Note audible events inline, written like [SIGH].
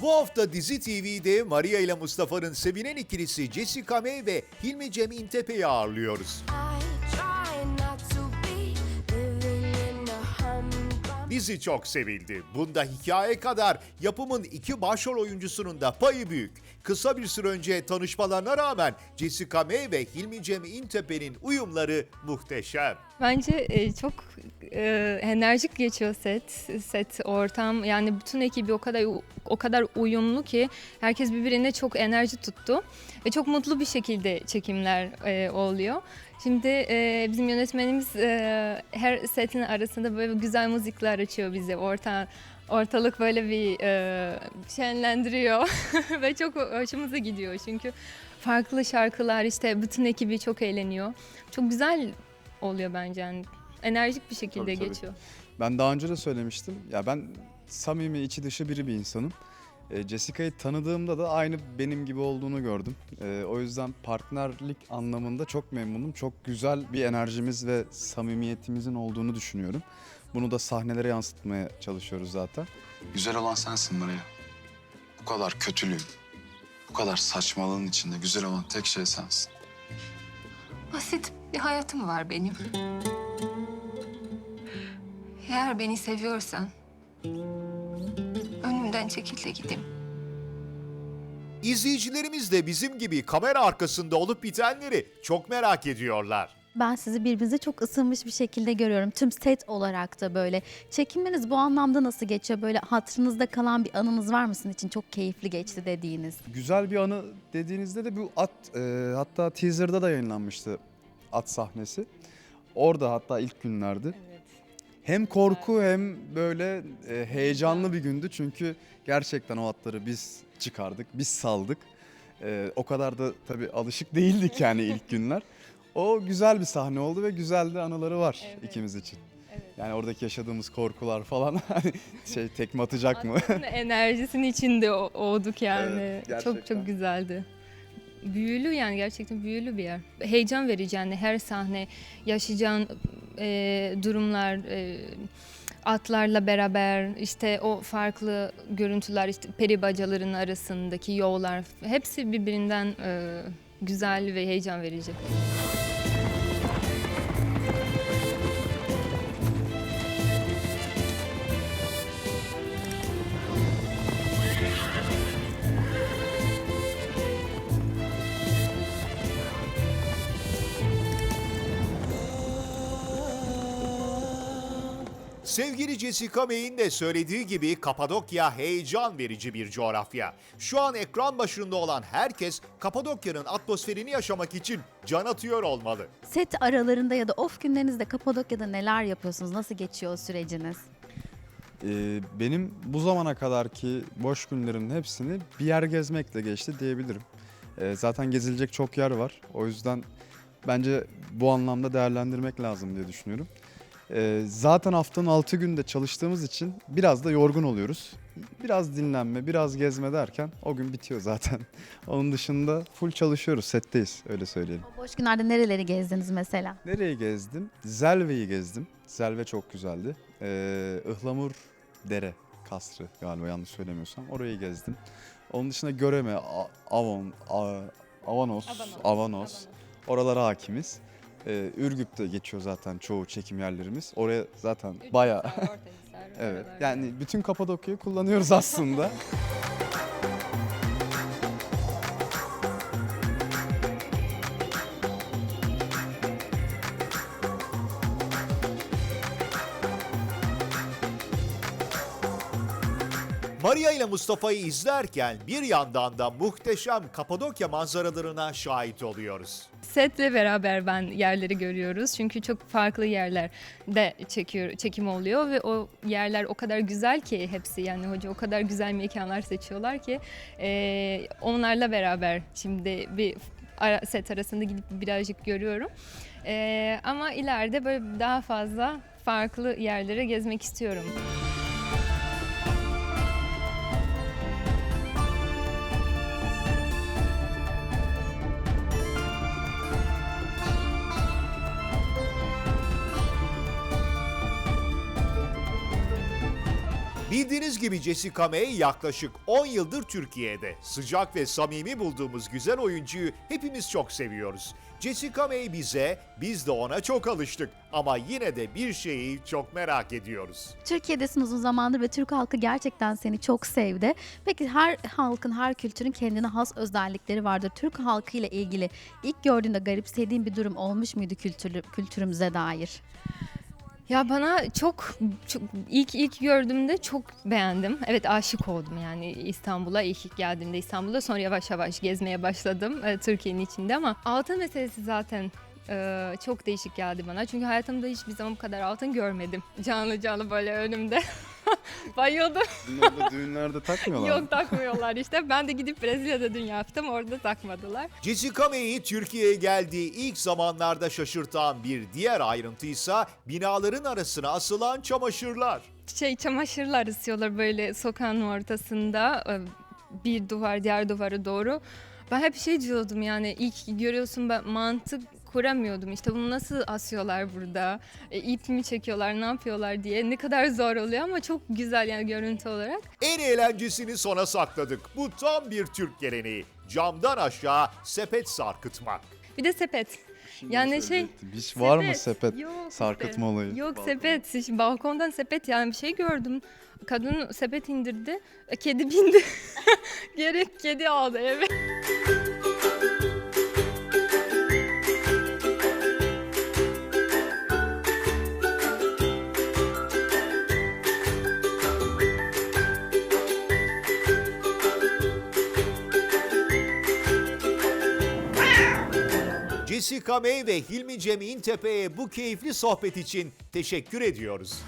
Bu hafta Dizi TV'de Maria ile Mustafa'nın sevinen ikilisi Jessica May ve Hilmi Cem İntepe'yi ağırlıyoruz. Dizi çok sevildi. Bunda hikaye kadar yapımın iki başrol oyuncusunun da payı büyük. Kısa bir süre önce tanışmalarına rağmen Jessica May ve Hilmi Cem İntepe'nin uyumları muhteşem. Bence e, çok e, enerjik geçiyor set, set ortam. Yani bütün ekibi o kadar o kadar uyumlu ki herkes birbirine çok enerji tuttu ve çok mutlu bir şekilde çekimler e, oluyor. Şimdi e, bizim yönetmenimiz e, her setin arasında böyle güzel müzikler açıyor bize. Orta ortalık böyle bir e, şenlendiriyor [LAUGHS] ve çok hoşumuza gidiyor çünkü farklı şarkılar işte bütün ekibi çok eğleniyor. Çok güzel oluyor bence yani enerjik bir şekilde Tabii, tabii. geçiyor. Ben daha önce de söylemiştim. Ya ben samimi içi dışı biri bir insanım. E, Jessica'yı tanıdığımda da aynı benim gibi olduğunu gördüm. E, o yüzden partnerlik anlamında çok memnunum. Çok güzel bir enerjimiz ve samimiyetimizin olduğunu düşünüyorum. Bunu da sahnelere yansıtmaya çalışıyoruz zaten. Güzel olan sensin Maria. Bu kadar kötülüğün, bu kadar saçmalığın içinde güzel olan tek şey sensin. Basit bir hayatım var benim. Eğer beni seviyorsan önümden çekil de gideyim. İzleyicilerimiz de bizim gibi kamera arkasında olup bitenleri çok merak ediyorlar. Ben sizi birbirinize çok ısınmış bir şekilde görüyorum. Tüm set olarak da böyle. Çekimleriniz bu anlamda nasıl geçiyor? Böyle hatırınızda kalan bir anınız var mı sizin için? Çok keyifli geçti dediğiniz. Güzel bir anı dediğinizde de bu at e, hatta teaser'da da yayınlanmıştı at sahnesi. Orada hatta ilk günlerdi. Hem korku hem böyle e, heyecanlı bir gündü çünkü gerçekten o atları biz çıkardık, biz saldık. E, o kadar da tabii alışık değildik yani ilk [LAUGHS] günler. O güzel bir sahne oldu ve güzel de anıları var Evet. ikimiz için. Evet. Yani oradaki yaşadığımız korkular falan [LAUGHS] hani şey tekme atacak mı? Aslında [LAUGHS] enerjisinin içinde o- olduk yani. Evet, çok gerçekten. çok güzeldi. Büyülü yani gerçekten büyülü bir yer. Heyecan verici yani her sahne yaşayacağın e, durumlar, e, atlarla beraber işte o farklı görüntüler işte peri bacaların arasındaki yollar hepsi birbirinden e, güzel ve heyecan verici. Sevgili Jessica May'in de söylediği gibi Kapadokya heyecan verici bir coğrafya. Şu an ekran başında olan herkes Kapadokya'nın atmosferini yaşamak için can atıyor olmalı. Set aralarında ya da off günlerinizde Kapadokya'da neler yapıyorsunuz? Nasıl geçiyor o süreciniz? Ee, benim bu zamana kadarki boş günlerimin hepsini bir yer gezmekle geçti diyebilirim. Ee, zaten gezilecek çok yer var. O yüzden bence bu anlamda değerlendirmek lazım diye düşünüyorum. Ee, zaten haftanın 6 günde çalıştığımız için biraz da yorgun oluyoruz. Biraz dinlenme, biraz gezme derken o gün bitiyor zaten. [LAUGHS] Onun dışında full çalışıyoruz, setteyiz öyle söyleyelim. O boş günlerde nereleri gezdiniz mesela? Nereyi gezdim? Zelve'yi gezdim. Zelve çok güzeldi. Ee, Ihlamur Dere Kasrı galiba yanlış söylemiyorsam. Orayı gezdim. Onun dışında Göreme, A- Avon, A- Avanos, Avanos. Oralara hakimiz. Ee, Ürgüp'te geçiyor zaten çoğu çekim yerlerimiz. Oraya zaten bayağı... [LAUGHS] evet. Yani bütün Kapadokya'yı kullanıyoruz aslında. [LAUGHS] Maria ile Mustafa'yı izlerken bir yandan da muhteşem Kapadokya manzaralarına şahit oluyoruz. Setle beraber ben yerleri görüyoruz. Çünkü çok farklı yerlerde çekiyor, çekim oluyor ve o yerler o kadar güzel ki hepsi yani hoca o kadar güzel mekanlar seçiyorlar ki eee, onlarla beraber şimdi bir ara- set arasında gidip birazcık görüyorum. Eee, ama ileride böyle daha fazla farklı yerlere gezmek istiyorum. Bildiğiniz gibi Jessica May yaklaşık 10 yıldır Türkiye'de. Sıcak ve samimi bulduğumuz güzel oyuncuyu hepimiz çok seviyoruz. Jessica May bize, biz de ona çok alıştık. Ama yine de bir şeyi çok merak ediyoruz. Türkiye'desin uzun zamandır ve Türk halkı gerçekten seni çok sevdi. Peki her halkın, her kültürün kendine has özellikleri vardır. Türk halkı ile ilgili ilk gördüğünde garipsediğin bir durum olmuş muydu kültürü, kültürümüze dair? Ya bana çok, çok ilk ilk gördüğümde çok beğendim. Evet aşık oldum yani İstanbul'a ilk geldiğimde İstanbul'da sonra yavaş yavaş gezmeye başladım e, Türkiye'nin içinde ama altın meselesi zaten e, çok değişik geldi bana. Çünkü hayatımda hiçbir zaman bu kadar altın görmedim. Canlı canlı böyle önümde. [LAUGHS] [LAUGHS] Bayıldım. Bunları düğünlerde takmıyorlar mı? Yok takmıyorlar işte. Ben de gidip Brezilya'da dün yaptım. Orada takmadılar. Jessica May'i Türkiye'ye geldiği ilk zamanlarda şaşırtan bir diğer ayrıntıysa binaların arasına asılan çamaşırlar. şey çamaşırlar ısıyorlar böyle sokağın ortasında e, bir duvar diğer duvara doğru. Ben hep şey diyordum yani ilk görüyorsun ben mantık kuramıyordum işte bunu nasıl asıyorlar burada e, ip mi çekiyorlar ne yapıyorlar diye ne kadar zor oluyor ama çok güzel yani görüntü olarak. En eğlencesini sona sakladık. Bu tam bir Türk geleneği. Camdan aşağı sepet sarkıtmak. Bir de sepet. Yani şey söyleyecektim. Hiç var mı sepet Yok sarkıtma olayı? Yok sepet. Şimdi balkondan sepet yani bir şey gördüm. Kadın sepet indirdi. e, Kedi bindi. [LAUGHS] Gerek kedi aldı eve. Jessica May ve Hilmi Cem İntepe'ye bu keyifli sohbet için teşekkür ediyoruz.